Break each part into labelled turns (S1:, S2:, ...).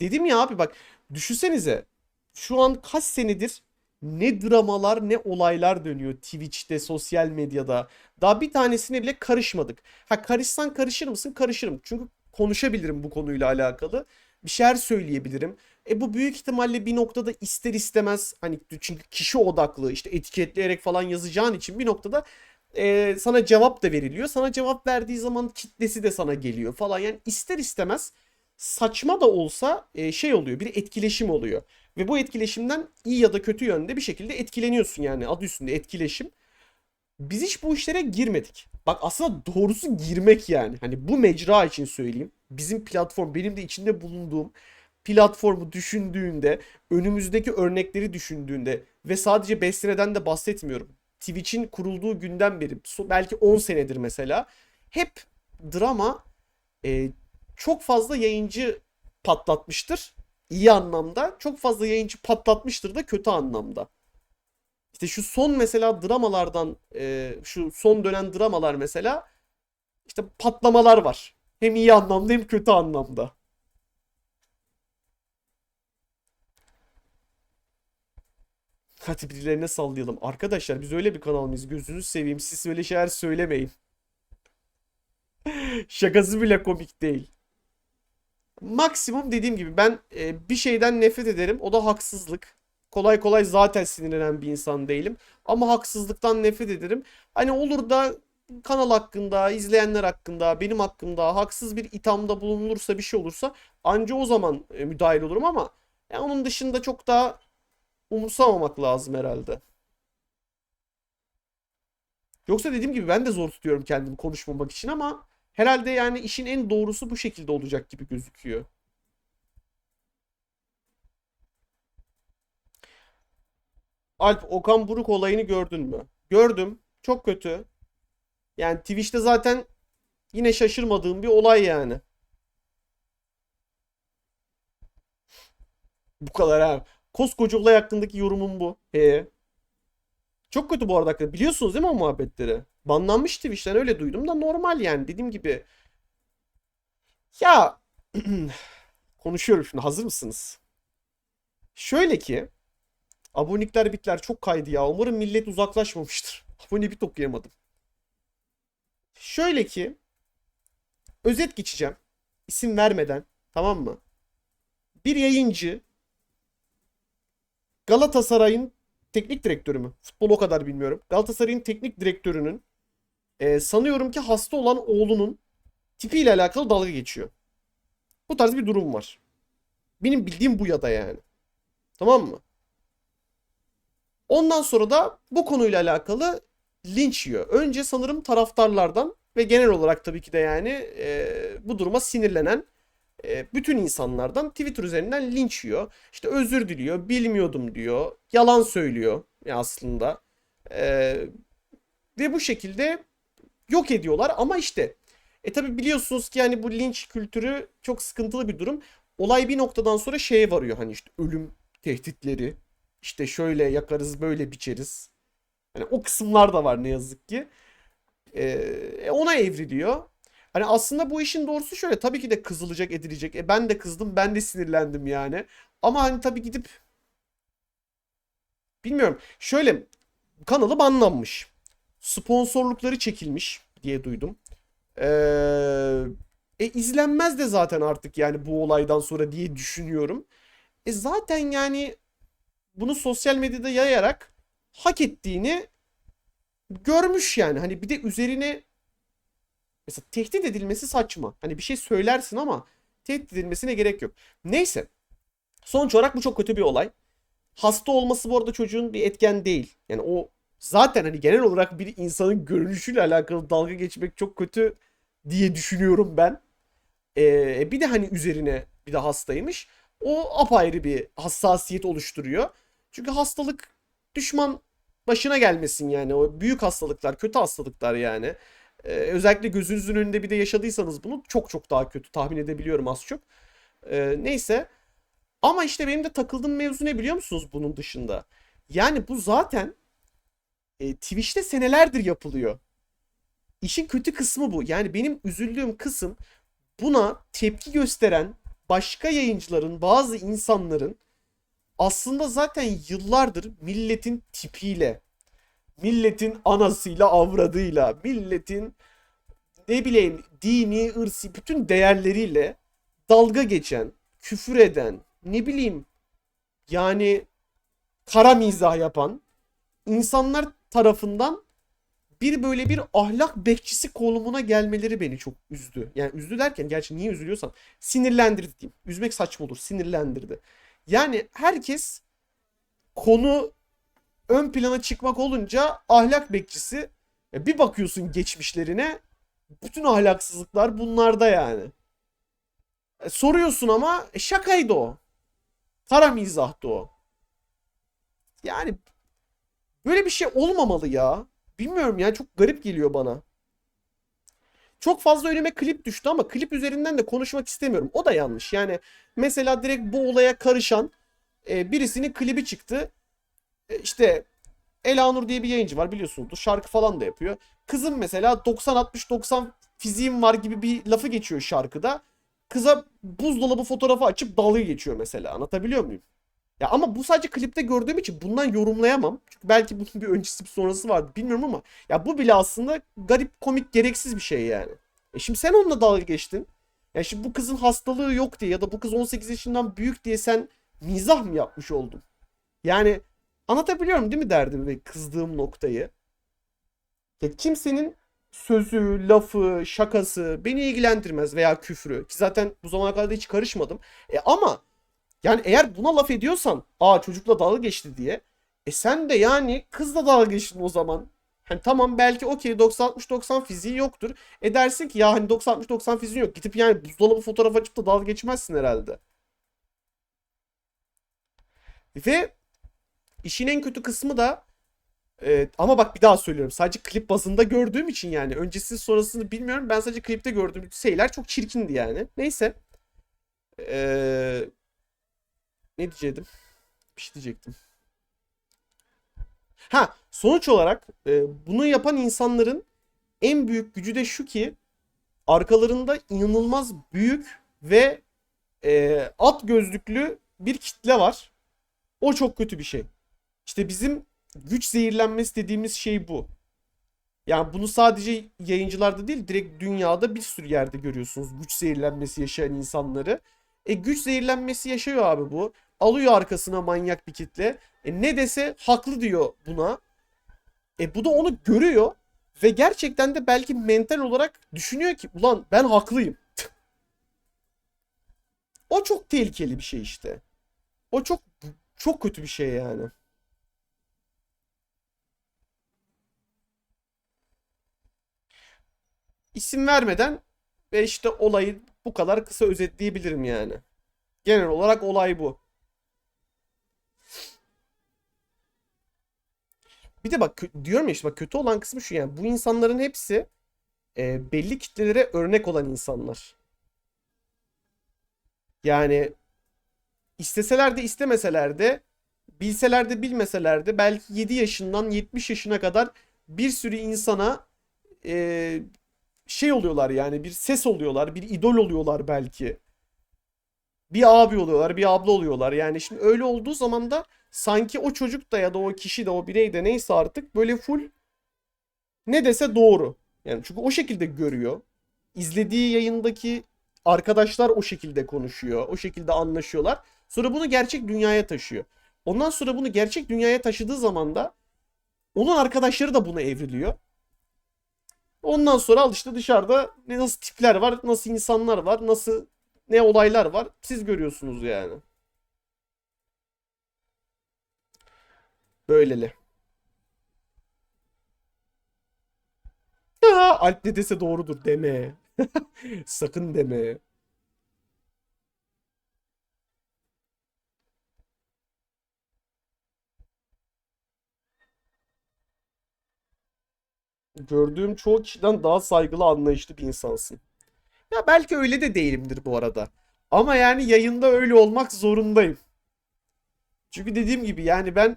S1: Dedim ya abi bak düşünsenize şu an kaç senedir ne dramalar ne olaylar dönüyor Twitch'te, sosyal medyada. Daha bir tanesine bile karışmadık. Ha karışsan karışır mısın? Karışırım. Çünkü konuşabilirim bu konuyla alakalı. Bir şeyler söyleyebilirim. E bu büyük ihtimalle bir noktada ister istemez hani çünkü kişi odaklı işte etiketleyerek falan yazacağın için bir noktada e, sana cevap da veriliyor. Sana cevap verdiği zaman kitlesi de sana geliyor falan. Yani ister istemez saçma da olsa e, şey oluyor. Bir etkileşim oluyor. Ve bu etkileşimden iyi ya da kötü yönde bir şekilde etkileniyorsun yani adı üstünde etkileşim. Biz hiç bu işlere girmedik. Bak aslında doğrusu girmek yani. Hani bu mecra için söyleyeyim. Bizim platform benim de içinde bulunduğum platformu düşündüğünde, önümüzdeki örnekleri düşündüğünde ve sadece 5 seneden de bahsetmiyorum. Twitch'in kurulduğu günden beri belki 10 senedir mesela hep drama e, çok fazla yayıncı patlatmıştır. İyi anlamda. Çok fazla yayıncı patlatmıştır da kötü anlamda. İşte şu son mesela dramalardan e, şu son dönen dramalar mesela işte patlamalar var. Hem iyi anlamda hem kötü anlamda. Hadi birilerine sallayalım. Arkadaşlar biz öyle bir kanal mıyız? Gözünüzü seveyim. Siz öyle şeyler söylemeyin. Şakası bile komik değil. Maksimum dediğim gibi ben e, bir şeyden nefret ederim. O da haksızlık. Kolay kolay zaten sinirlenen bir insan değilim. Ama haksızlıktan nefret ederim. Hani olur da kanal hakkında, izleyenler hakkında, benim hakkımda haksız bir ithamda bulunulursa bir şey olursa anca o zaman e, müdahil olurum ama yani onun dışında çok daha umursamamak lazım herhalde. Yoksa dediğim gibi ben de zor tutuyorum kendimi konuşmamak için ama herhalde yani işin en doğrusu bu şekilde olacak gibi gözüküyor. Alp Okan Buruk olayını gördün mü? Gördüm. Çok kötü. Yani Twitch'te zaten yine şaşırmadığım bir olay yani. Bu kadar ha. Koskoca olay hakkındaki yorumum bu. He. Çok kötü bu arada. Biliyorsunuz değil mi o muhabbetleri? Banlanmış Twitch'ten öyle duydum da normal yani. Dediğim gibi. Ya konuşuyorum şimdi. Hazır mısınız? Şöyle ki abonelikler bitler çok kaydı ya. Umarım millet uzaklaşmamıştır. Abone bit okuyamadım. Şöyle ki özet geçeceğim. İsim vermeden tamam mı? Bir yayıncı Galatasaray'ın teknik direktörü mü? Futbol o kadar bilmiyorum. Galatasaray'ın teknik direktörünün e, sanıyorum ki hasta olan oğlunun tipiyle alakalı dalga geçiyor. Bu tarz bir durum var. Benim bildiğim bu ya da yani. Tamam mı? Ondan sonra da bu konuyla alakalı linç yiyor. Önce sanırım taraftarlardan ve genel olarak tabii ki de yani e, bu duruma sinirlenen e, bütün insanlardan Twitter üzerinden linç yiyor. İşte özür diliyor, bilmiyordum diyor, yalan söylüyor aslında. E, ve bu şekilde yok ediyorlar ama işte e tabi biliyorsunuz ki yani bu linç kültürü çok sıkıntılı bir durum. Olay bir noktadan sonra şeye varıyor hani işte ölüm tehditleri, işte şöyle yakarız böyle biçeriz. Hani o kısımlar da var ne yazık ki. E, ona evriliyor. Hani aslında bu işin doğrusu şöyle tabii ki de kızılacak edilecek. E ben de kızdım ben de sinirlendim yani. Ama hani tabii gidip bilmiyorum. Şöyle kanalı banlanmış. Sponsorlukları çekilmiş diye duydum. Ee, e izlenmez de zaten artık yani bu olaydan sonra diye düşünüyorum. E zaten yani bunu sosyal medyada yayarak hak ettiğini görmüş yani. Hani bir de üzerine mesela tehdit edilmesi saçma. Hani bir şey söylersin ama tehdit edilmesine gerek yok. Neyse. Sonuç olarak bu çok kötü bir olay. Hasta olması bu arada çocuğun bir etken değil. Yani o zaten hani genel olarak bir insanın görünüşüyle alakalı dalga geçmek çok kötü diye düşünüyorum ben. Ee, bir de hani üzerine bir de hastaymış. O apayrı bir hassasiyet oluşturuyor. Çünkü hastalık düşman başına gelmesin yani. O büyük hastalıklar, kötü hastalıklar yani. Ee, özellikle gözünüzün önünde bir de yaşadıysanız bunu çok çok daha kötü tahmin edebiliyorum az çok. Ee, neyse. Ama işte benim de takıldığım mevzu ne biliyor musunuz bunun dışında? Yani bu zaten e, Twitch'te senelerdir yapılıyor. İşin kötü kısmı bu. Yani benim üzüldüğüm kısım buna tepki gösteren başka yayıncıların, bazı insanların aslında zaten yıllardır milletin tipiyle, milletin anasıyla, avradıyla, milletin ne bileyim dini, ırsi bütün değerleriyle dalga geçen, küfür eden, ne bileyim yani kara mizah yapan insanlar tarafından bir böyle bir ahlak bekçisi konumuna gelmeleri beni çok üzdü. Yani üzdü derken gerçi niye üzülüyorsam sinirlendirdi diyeyim. Üzmek saçma olur. Sinirlendirdi. Yani herkes konu ön plana çıkmak olunca ahlak bekçisi bir bakıyorsun geçmişlerine bütün ahlaksızlıklar bunlarda yani. E, soruyorsun ama şakaydı o. Kara mizahtı o. Yani böyle bir şey olmamalı ya. Bilmiyorum ya çok garip geliyor bana. Çok fazla önüme klip düştü ama klip üzerinden de konuşmak istemiyorum. O da yanlış. Yani mesela direkt bu olaya karışan e, birisinin klibi çıktı. E, işte Elanur diye bir yayıncı var biliyorsunuzdur. Şarkı falan da yapıyor. Kızım mesela 90-60-90 fiziğim var gibi bir lafı geçiyor şarkıda. Kıza buzdolabı fotoğrafı açıp dalga geçiyor mesela. Anlatabiliyor muyum? Ya ama bu sadece klipte gördüğüm için bundan yorumlayamam. Çünkü belki bunun bir öncesi bir sonrası vardı bilmiyorum ama ya bu bile aslında garip, komik, gereksiz bir şey yani. E şimdi sen onunla dalga geçtin. Ya şimdi bu kızın hastalığı yok diye ya da bu kız 18 yaşından büyük diye sen mizah mı yapmış oldun? Yani anlatabiliyorum değil mi derdim ve kızdığım noktayı? Ya kimsenin sözü, lafı, şakası beni ilgilendirmez veya küfrü ki zaten bu zamana kadar da hiç karışmadım. E ama yani eğer buna laf ediyorsan, aa çocukla dalga geçti diye. E sen de yani kızla dalga geçtin o zaman. Hani tamam belki okey 90-60-90 fiziği yoktur. E dersin ki ya hani 90-60-90 fiziği yok. Gidip yani buzdolabı fotoğraf açıp da dalga geçmezsin herhalde. Ve işin en kötü kısmı da e, ama bak bir daha söylüyorum. Sadece klip bazında gördüğüm için yani. Öncesi sonrasını bilmiyorum. Ben sadece klipte gördüğüm şeyler çok çirkindi yani. Neyse. Eee ne diyecektim? Bir şey diyecektim. Ha sonuç olarak e, bunu yapan insanların en büyük gücü de şu ki arkalarında inanılmaz büyük ve e, at gözlüklü bir kitle var. O çok kötü bir şey. İşte bizim güç zehirlenmesi dediğimiz şey bu. Yani bunu sadece yayıncılarda değil direkt dünyada bir sürü yerde görüyorsunuz güç zehirlenmesi yaşayan insanları. E güç zehirlenmesi yaşıyor abi bu. Alıyor arkasına manyak bir kitle. E ne dese haklı diyor buna. E bu da onu görüyor. Ve gerçekten de belki mental olarak düşünüyor ki ulan ben haklıyım. o çok tehlikeli bir şey işte. O çok çok kötü bir şey yani. İsim vermeden ve işte olayı bu kadar kısa özetleyebilirim yani. Genel olarak olay bu. Bir de bak diyorum ya işte bak kötü olan kısmı şu yani bu insanların hepsi e, belli kitlelere örnek olan insanlar. Yani isteseler de istemeseler de bilseler de bilmeseler de belki 7 yaşından 70 yaşına kadar bir sürü insana e, şey oluyorlar yani bir ses oluyorlar, bir idol oluyorlar belki. Bir abi oluyorlar, bir abla oluyorlar. Yani şimdi öyle olduğu zaman da sanki o çocuk da ya da o kişi de o birey de neyse artık böyle full ne dese doğru. Yani çünkü o şekilde görüyor. İzlediği yayındaki arkadaşlar o şekilde konuşuyor. O şekilde anlaşıyorlar. Sonra bunu gerçek dünyaya taşıyor. Ondan sonra bunu gerçek dünyaya taşıdığı zaman da onun arkadaşları da buna evriliyor. Ondan sonra al işte dışarıda nasıl tipler var, nasıl insanlar var, nasıl ne olaylar var siz görüyorsunuz yani. Böyleli. Ha, Alp ne dese doğrudur deme. Sakın deme. Gördüğüm çoğu kişiden daha saygılı anlayışlı bir insansın. Ya belki öyle de değilimdir bu arada. Ama yani yayında öyle olmak zorundayım. Çünkü dediğim gibi yani ben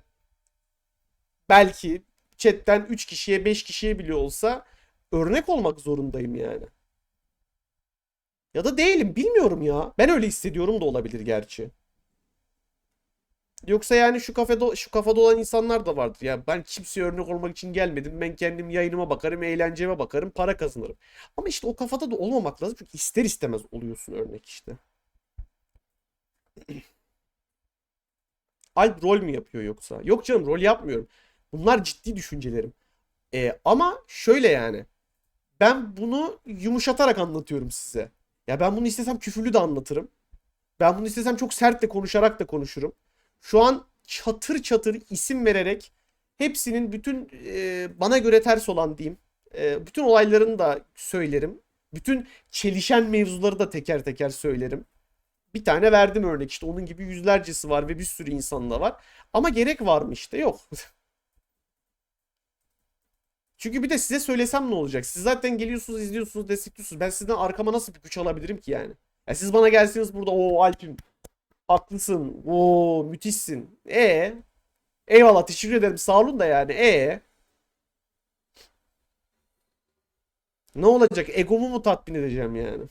S1: belki chatten 3 kişiye 5 kişiye bile olsa örnek olmak zorundayım yani. Ya da değilim bilmiyorum ya. Ben öyle hissediyorum da olabilir gerçi. Yoksa yani şu kafede şu kafada olan insanlar da vardır. Ya ben kimseye örnek olmak için gelmedim. Ben kendim yayınıma bakarım, eğlenceme bakarım, para kazanırım. Ama işte o kafada da olmamak lazım. Çünkü ister istemez oluyorsun örnek işte. Alp rol mü yapıyor yoksa? Yok canım rol yapmıyorum. Bunlar ciddi düşüncelerim. Ee, ama şöyle yani. Ben bunu yumuşatarak anlatıyorum size. Ya ben bunu istesem küfürlü de anlatırım. Ben bunu istesem çok sert de konuşarak da konuşurum. Şu an çatır çatır isim vererek hepsinin bütün e, bana göre ters olan diyeyim. e, bütün olaylarını da söylerim. Bütün çelişen mevzuları da teker teker söylerim. Bir tane verdim örnek işte onun gibi yüzlercesi var ve bir sürü insan da var. Ama gerek var mı işte yok. Çünkü bir de size söylesem ne olacak? Siz zaten geliyorsunuz, izliyorsunuz, destekliyorsunuz. Ben sizden arkama nasıl bir güç alabilirim ki yani? Ya siz bana gelseniz burada o Alp'im haklısın. O müthişsin. E Eyvallah teşekkür ederim. Sağ olun da yani. E Ne olacak? Egomu mu tatmin edeceğim yani?